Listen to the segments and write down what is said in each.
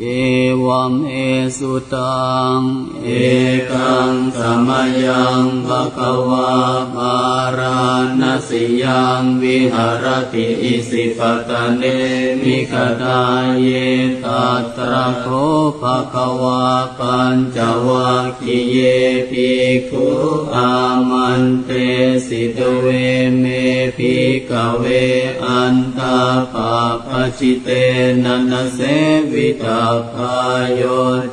เอวเมสุตัง เอกังสมยังภะคะวาปาราณสิยังวิหารติอิสิปตะเนมิกตาเยตัตระโคภะคะวาปัญจวัคคิเยภิกขุอามันเตสิตเวเมภิกเวอันตาปาปจิเตนันเสวิตาคายโย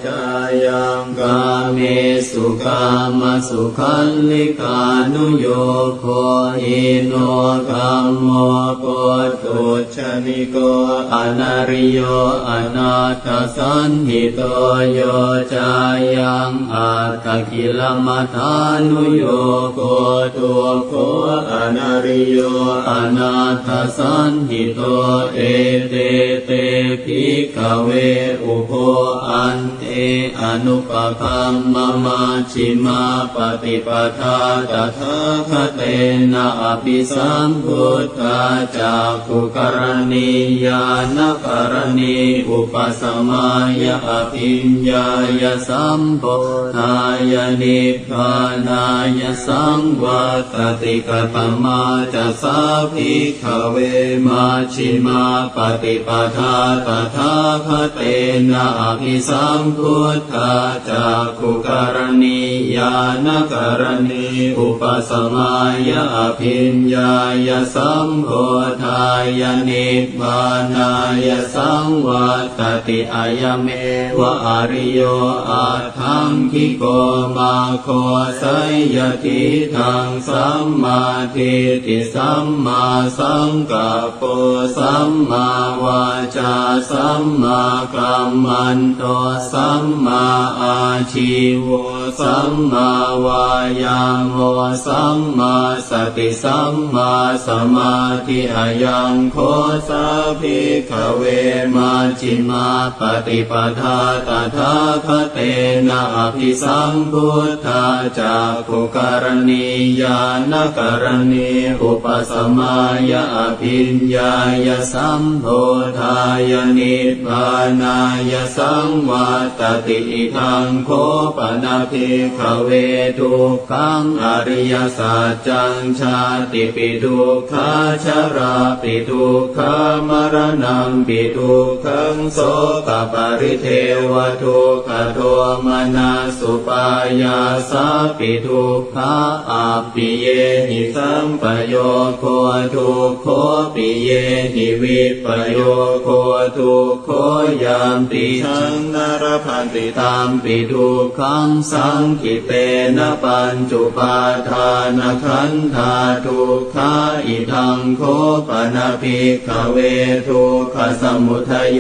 จายังกาเมสุกามสุขันลิกานุโยโคอิโนกัมโมโกตุชนิโกอนาริโยอนาตสันหิโตโยจายังอัตตกิลมัทานุโยโกตุโกอนาริโยอนาตสันหิโตเอเตเตภิกขเวอุโภอันเตอนุปคัมมมาชิมาปฏิปทาตถาคเตนะอภิสัมพุทธาจากขุกรณียานกรณีอุปสมายอภิญญายสัมโพธายนิพพานายสังวัตติกตมาจะสาภิกขเวมาชิมาปฏิปทาตถาคเตนะอภิสัมพุทธาจากขุกรณียานกรณีอุปสมายอภิญญายสัมโพธายนิพพานายสังวัตติอายเมวะอริโยอาทังคิโกมาโคสยติทังสัมมาทิฏฐิสัมมาสังกัปปสัมมาวาจาสัมมากัมมันโตสัมมาอาชีวสัมมาวายามโมสัมมาสติสัมมาสมาธิอายังโคสาภิกขเวมาจิมาปฏิปทาตถาคเตนะอภิสัมพุทธาจากขุกรณียานกรณีอุปสมายอภิญญายสัมโพธายนิพพานาายสังวัตติทังโคปนาภิกขเวทุกขังอริยสัจจังชาติปิทุกขาชราปิทุกขามรณังปิทุกขังโสกปริเทวทุกขโทมนาสุปายาสาปิทุกขาอาปิเยหิสัมปโยโคทุกโคปิเยหิวิปโยโคทุกโคยามติชังนารพันติตามปิทุกขังสังกิเตนะปัญจุปาทานขันธาทุกขาอิทังโคปนาภิกขเวทุกขสมุทัยโย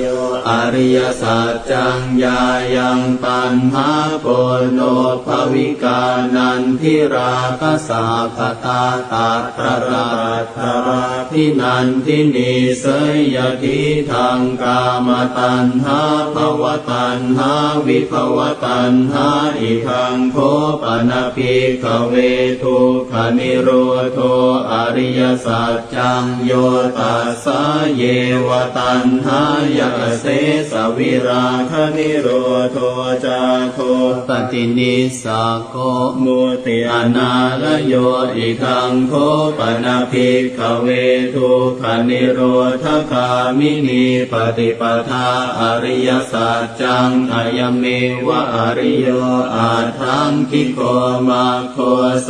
อริยสัจจังยายังปัญหาโปโนภวิกานันทิราคสาคตาตาตระราตราพินันทินีเสยยทิทางกามตันหาภวตันหาวิภวตันหาอิทังโคปนาภิกขเวทุขนิโรโทอริยสัจจังโยตัสสะเยวตันหายะเสสวิราคนิโรโทจาโคปฏินิสาโกมุติอนาลโยอิทังโคปนาภิกขเวทุขนิโรธคามินีปฏิปทาอริยสัจจังอายเมวะอริโยอาทังคิโกมาโคเส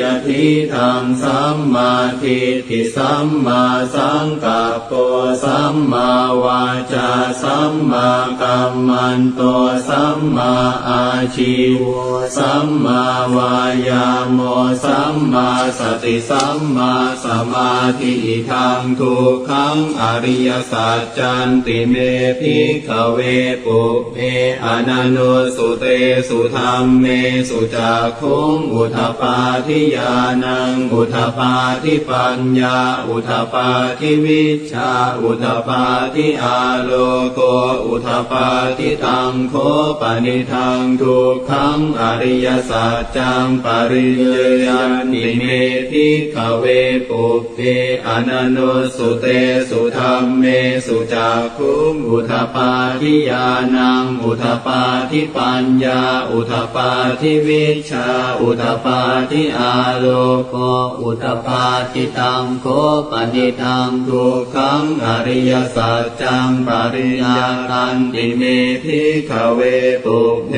ยทิทังสัมมาทิฏฐิสัมมาสังกัปปะสัมมาวาจาสัมมากัมมันโตสัมมาอาชีวสัมมาวายาโมสัมมาสติสัมมาสมาธิทางทุกขังอริยสัจจันติเมภิกขเวปุเพอนันโนสุเตสุธรรมเมสุจักขุงอุทปาทิยานังอุทปาทิปัญญา อุทปาทิวิชา อุทปาทิอาโลโกอุทปาทิตังโคปนิทังทุกขังอริยสัจจังปริยยันติเมพิขเวปุเพอนันโนสุเตสุธรรมเมสุจักขุมอุทปาทิยานัง อุทปาทิปัญญา อุทปาทิวิชา อุทปาทิอาโลโกอุทปาทิตังโคปนิทังทุกขังอริยสัจจังปริยาตันติเมพิขเวปุเพ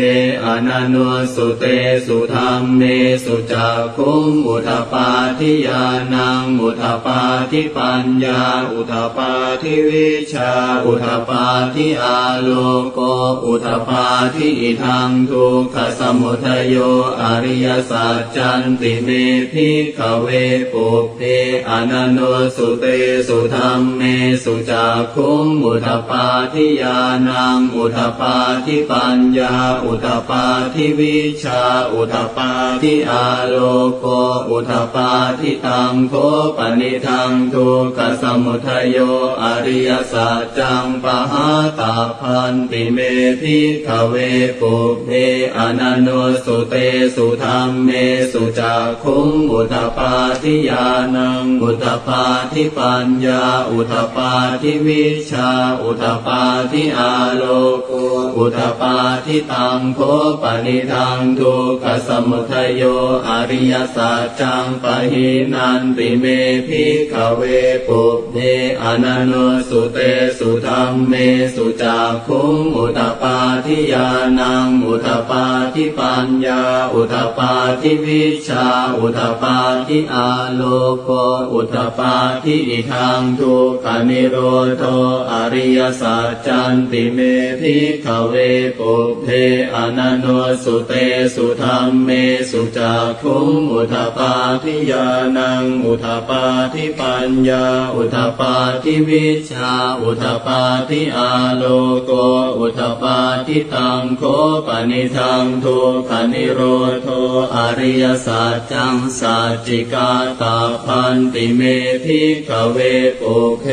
อนันโนสุเตสุธรรมเมสุจักขุมอุทปาทิยานัง อุทปาทิปัญญา อุทปาทิวิชา อุทปาทิอาโลโกอุทปาทิอิทังทุกขสมุทโยอริยสัจจันติเมพิขเวปุเพอนันโนสุเตสุธรรมเมสุจักขุมอุทปาทิยานังอุทปาทิปัญญาอุทปาทิวิชาอุทปาทิอาโลโกอุทปาทิตังโคปนิทังทุกขสมุทโยอริยสัจจังปหาตาพันติเมพิขเวปุเพอนันโนสุเตสุธรรมเมสุจักขุมอุทปาทิยานังอุทปาทิปัญญา อุทปาทิวิชา อุทปาทิอาโลโกอุทปาทิตังโคปนิทังทุกขสมุทโยอริยสัจจังปะหินันติเมพิขเวปุเพอนันโนสุเตสุธรรมเมสุจักขุมอุทปาทิยานังอุทปาทิปัญญา อุทปาทิวิชา อุทปาทิอาโลโกอุทปาทิอิทังทุกขนิโรโทอริยสัจจันติเมพิขเวปุเพอนันโนสุเตสุธรรมเมสุจักขุมอุทปาทิยานังอุทปาทิปัญญา อุทปาทิวิชา อุทปาทิอาโลโกอุทปาทิตังโคปนิทังทุกขนิโรโทอริยสัจจังสัจจิกาตาพันติเมพิขเวปุเพ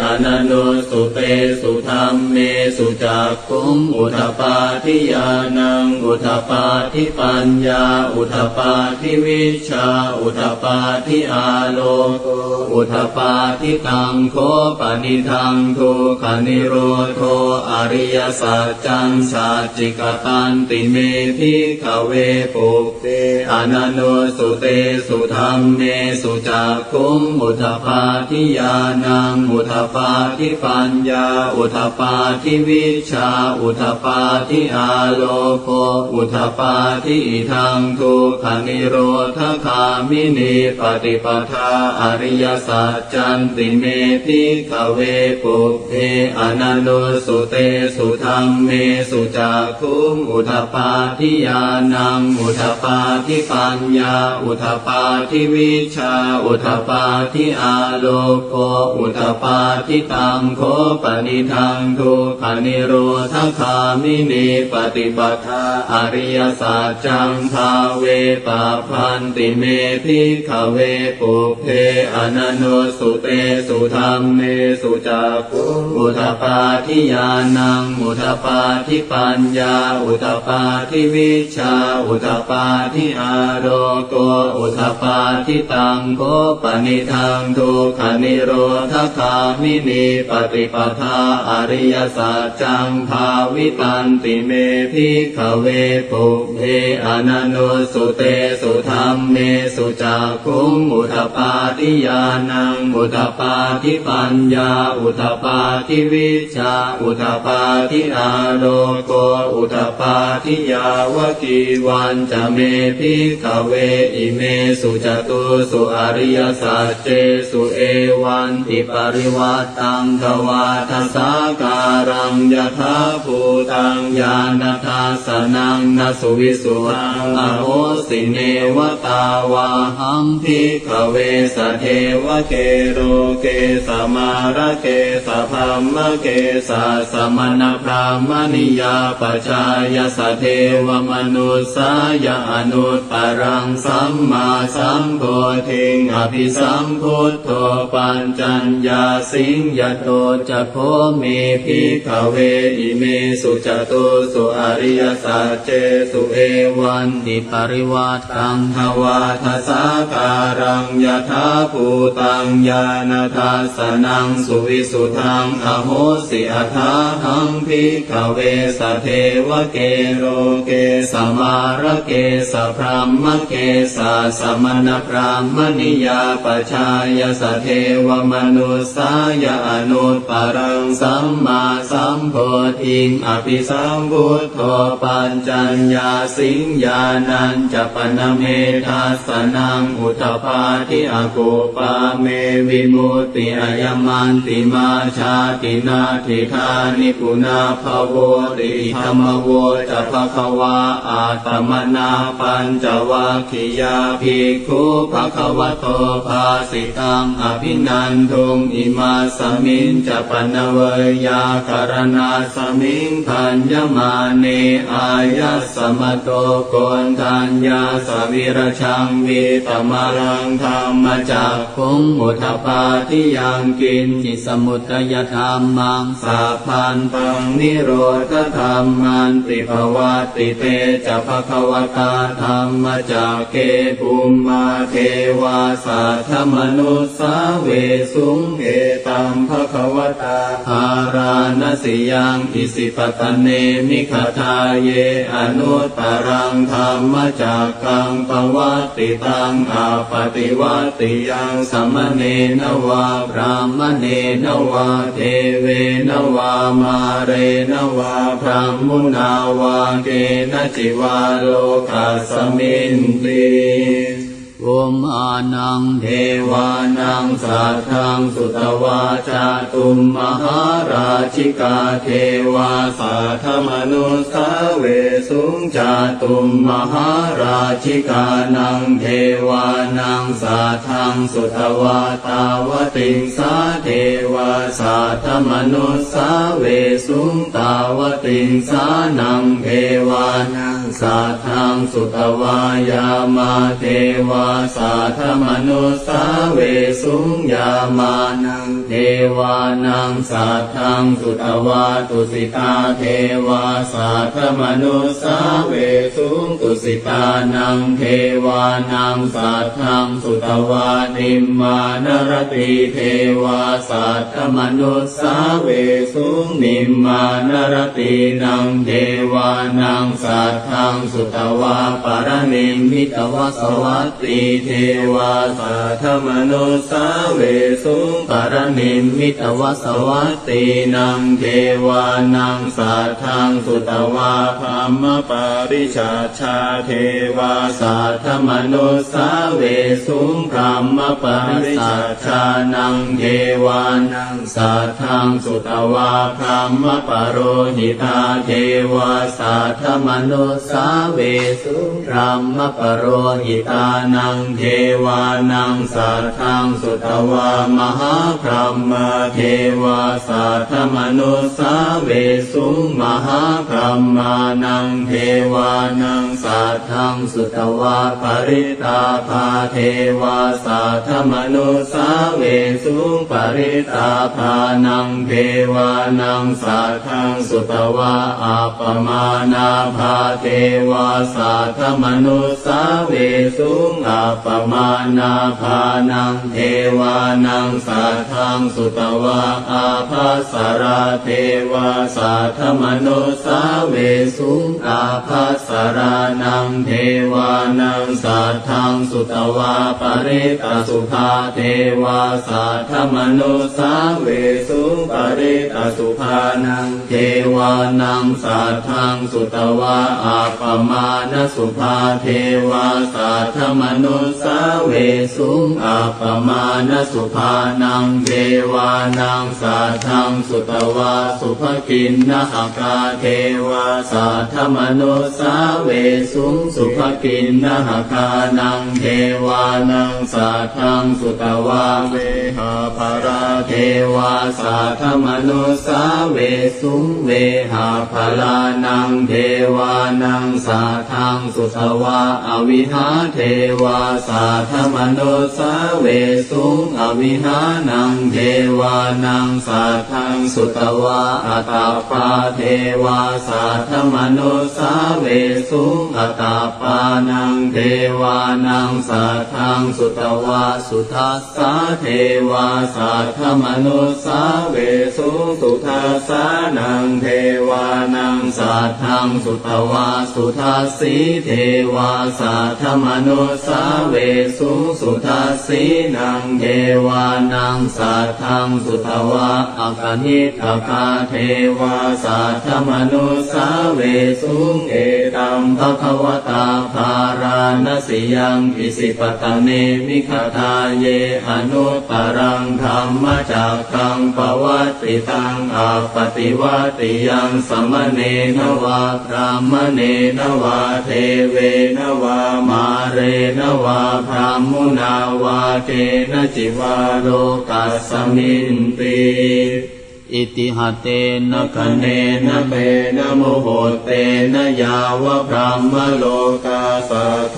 อนันโนสุเตสุธรรมเมสุจักขุมอุทปาทิยานังอุทปาทิปัญญา อุทปาทิวิชา อุทปาทิอาโลโกอุทปาทิตังโคปนิทังทุกขนิโรโทอริยสัจจังสัจจิกตันติเมพิขเวปุเตอนันโนสุเตสุธรรมเมสุจักขุมอุทปาทิยานังอุทปาทิปัญญา อุทปาทิวิชา อุทปาทิอาโลโกอุทปาทิทังทุกขนิโรธคามินีปฏิปทาอริยสัจจันติเมพิขเวปุเพอนันโนสุเตสุธรรมเมสุจักขุมอุทปาทิยานังอุทปาทิปัญญา อุทปาทิวิชา อุทปาทิอาโลโกอุทปาทิตังโคปนิทังทุกขนิโรธคามินีปฏิปทาอริยสัจจังภาเวปะพันติเมพิขเวปุเพอนันโนสุเตสุธรรมเมสุจักขุอุทปาทิยานันังอุทปาทิปัญญา อุทปาทิวิชา อุทปาทิอาโรโก อุทปาทิตังโคปนิทังทุกขนิโรธคามินีปฏิปทาอริยสัจจังภาวิตันติเมพิขเวปุเพอนันโนสุเตสุธรรมเมสุจักขุมอุทปาทิยานัง อุทปาทิปัญญา อุทปาทิวิชา อุทปาทิอาโลโกอุทปาทิยาวกีวันจะเมพิขเวอิเมสุจตุสุอริยสัจเจสุเอวันติปริวัตตังทวาทสาการังยถาภูตังญาณทัสนังนสุวิสุตังอโหสิเนวตาวาหังพิขเวสเทวเกโรเกสมาระเกสพัมมะเกสะสมณพรามณิยาปชายสเทวมนุสายอนุตตรังสัมมาสัมโพธิงอภิสัมพุทโธปัญจัญญาสิงยโตจะโพเมพิขเวอิเมสุจตุสุอริยสัจเจสุเอวันติปริวัตตังทวาทสาการังยถาภูตังญาณทัสนังสุวิสุทังอโหสิอัธาหังพิขเวสเทวเกโรเกสมาระเกสพรหมเกสาสมณพรามณิยาปชายสเทวมนุสายอนุตปรังสัมมาสัมโพธิงอภิสัมพุทโธปัญจัญญาสิงญาณัญจะปนเมทัสนังอุทปาทิอาโกปาเมวิมุตติอายมันติมาชาตินาทิธานนิปุนาภโวติธรรมโวจะภควาอาตมนาปัญจวัคคียาภิกขุภควโตภาสิตังอภินันทุงอิมาสมิงจะปนเวยาการณาสมิงพันยมาเนอายะสมโตโกนทัญญาสวิรชังวิตมารังธรรมจักคุงมุทปาทิยังกินจิสมุตยธรรมังสาพันตังนิโรธธรรมันติภวัติเตจะภควตาธรรมจักเกภูมมาเทวาสัทธมนุสาเวสุงเหตัมภควตาหาราณสิยังอิสิปตเนมิขทาเยอนุตตรังธรรมจักกังปวัตติตังอาปฏิวัติยังสมเนนวาพรามเนนวาเทเวนวามาเรนวาพรหมุนาวาเกนจิวาโลกัสมินติ อุมานังเทวานังสัทธังสุตวาจาตุมมหาราชิกาเทวาสัทธมนุสาเวสุงจาตุมมหาราชิกานังเทวานังสัทธังสุตวาตาวติงสาเทวาสัทธมนุสาเวสุงตาวติงสานังเทวานังสัทธังสุตวายามาเทวาสัทธมนุสาเวสุงยามานังเทวานังสัทธังสุตวาตุสิตาเทวาสัทธมนุสาเวสุงตุสิตานังเทวานังสัทธังสุตวานิมมานรติเทวาสัทธมนุสาเวสุงนิมมานรตินังเทวานังสัทธังสุตวาปรนิมมิตวสวัตติเทวาสัทธมนุสาเวสุปรนิมมิตวสวัตตินังเทวานังสัทธังสุตวาธรรมปาริชาชาเทวาสัทธมนุสาเวสุพรหมปาริชาชานังเทวานังสัทธังสุตวาพรหมปโรหิตาเทวาสัทธมนุสาเวสุพรหมปโรหิตานังเทวานังสัทธังสุตวามหาพรหมเทวาสัทธมนุสาเวสุมหาพรหมานังเทวานังสัทธังสุตวาปริตาภาเทวาสัทธมนุสาเวสุปริตาภานังเทวานังสัทธังสุตวาอาปมานาภาเทวาสัทธมนุสาเวสุงาปมานาภานังเทวานังสัทธังสุตวาอาภัสราเทวาสัทธมนุสาเวสุอาภัสรานังเทวานังสัทธังสุตวาปริตสุภาเทวาสัทธมนุสาเวสุงปริตสุภานังเทวานังสัทธังสุตวาอาปมาณสุภาเทวาสัทธมนุสาเวสุงอาปมาณสุภานังเทวานังสัทธังสุตวาสุภกินนะหกาเทวาสัทธมนุสาเวสุงสุภกินนะหกานังเทวานังสัทธังสุตวาเวหาภาราเทวาสัทธมนุสาเวสุงเวหาภาลานังเทวานังสัทธังสุตวาอวิหาเทวาาสาธมโนสาเวสุงอวิหานังเทวานังสัทธังสุตวาอัตาปาเทวาสาธมโนสาเวสุงอัตาปานังเทวานังสัทธังสุตวาสุทัสสาเทวาสาธมโนสาเวสุงสุทัสสานังเทวานังสัทธังสุตวาสุทัสสีเทวาสาธมโนสาเวสุสุทัสสีนังเทวานังสัทธังสุตวาอากานิทกาเทวาสาธมโนสาเวสุเอตัมภควตาภาราณสิยังอิสิปตะเนมิขทาเยอนุตรังธรรมจักขังปวัตติตังอาปฏิวัติยังสมเนนวาพรามเนนวาเทเวนวามาเรนวาพรามุนาวาเกนจิวาโลกัสสมินติ อิติหเตนะคะเนนะเปนะโมโหเตนะยาวะพรหมโลกาสัทโท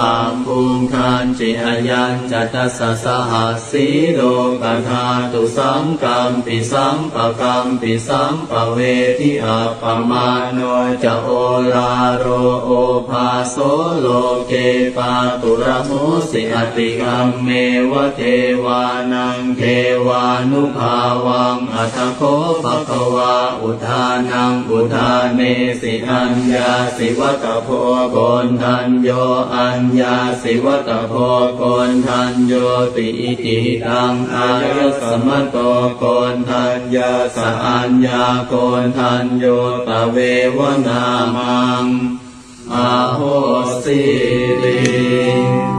อาภูมคันจิอายัญจัตตสสหัสสีโลกธาตุสังกัมปิสัมปะกัมปิสัมปะเวทิอัปปมาโนจะโอลาโรโอภาโสโลเกปาตุระโมสิอติกัมเมวะเทวานังเทวานุภาวังอัตโคภะคะวาอุทานังอุทาเนสิอัญญาสิวะตะโพโกนทันโยอัญญาสิวะตะโพโกนทันโยติอิทิตังอายสมะโตโกนทันยาสะอัญญาโกนทันโยตเววนามังอาโหสิริ